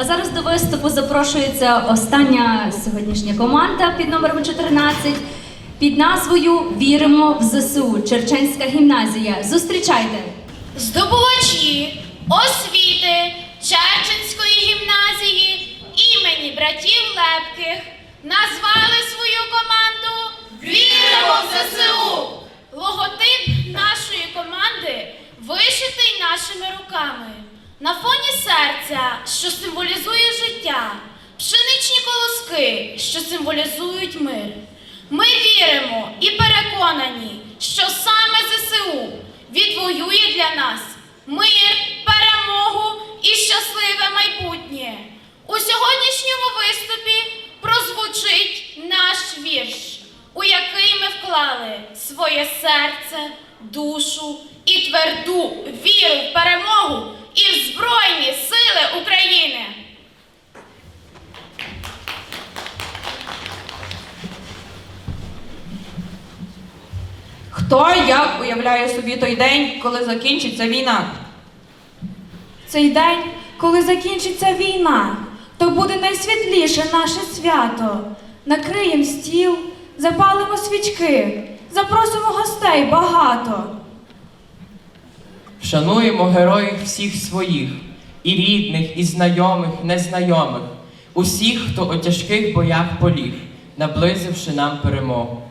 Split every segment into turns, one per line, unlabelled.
А зараз до виступу запрошується остання сьогоднішня команда під номером 14 під назвою Віримо в ЗСУ Черченська гімназія. Зустрічайте!
Здобувачі освіти Черченської гімназії імені братів Лепких назвали свою команду Віримо в ЗСУ. Логотип нашої команди вишитий нашими руками. На фоні серця, що символізує життя, пшеничні колоски, що символізують мир. Ми віримо і переконані, що саме ЗСУ відвоює для нас мир, перемогу і щасливе майбутнє. У сьогоднішньому виступі прозвучить наш вірш, у який ми своє серце, душу і тверду віру в перемогу і в Збройні Сили України.
Хто як уявляє собі той день, коли закінчиться війна?
Цей день, коли закінчиться війна, то буде найсвітліше наше свято. Накриєм стіл, запалимо свічки, запросимо гостей багато.
Вшануємо героїв всіх своїх, і рідних, і знайомих, незнайомих, усіх, хто у тяжких боях поліг, наблизивши нам перемогу.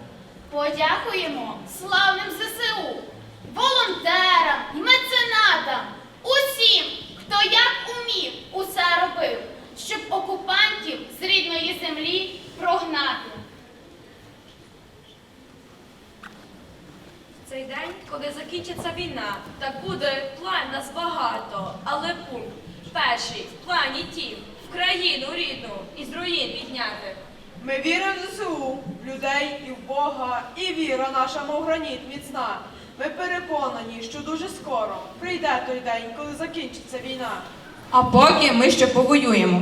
Подякуємо славним ЗСУ, волонтерам, і меценатам, усім, хто як умів усе робив, щоб окупантів з рідної землі прогнати.
День, коли закінчиться війна, так буде план нас багато, але пункт перший в плані тім в країну рідну із руїн підняти.
Ми віримо в ЗСУ, в людей і в Бога, і віра наша, мов граніт міцна. Ми переконані, що дуже скоро прийде той день, коли закінчиться війна. А поки ми ще повоюємо.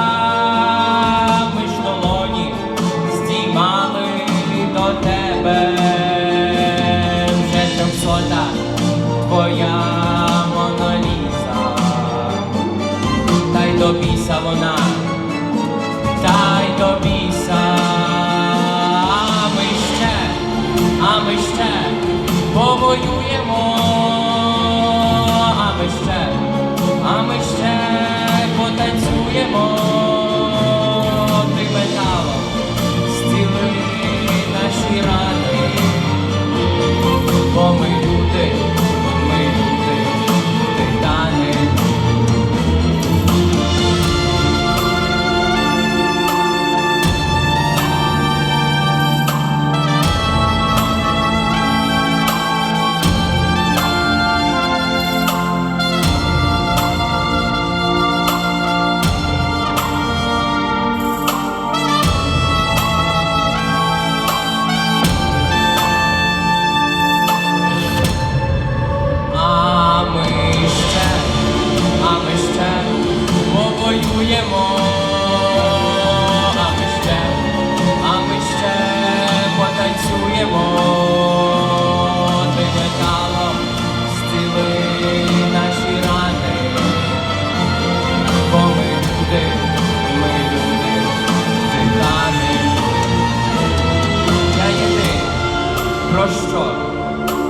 до біса вона, та й до біса, а ми ще, а ми ще повоюємо, а ми ще, а ми ще повоюємо, а ми ще, а ми ще потанцюємо, ти стіли наші рани, бо ми люди, ми люди, титани. Я про що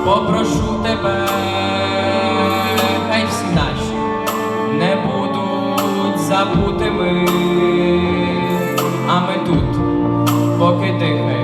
попрошу тебе, хай всі забути ми, а ми тут, поки дихаємо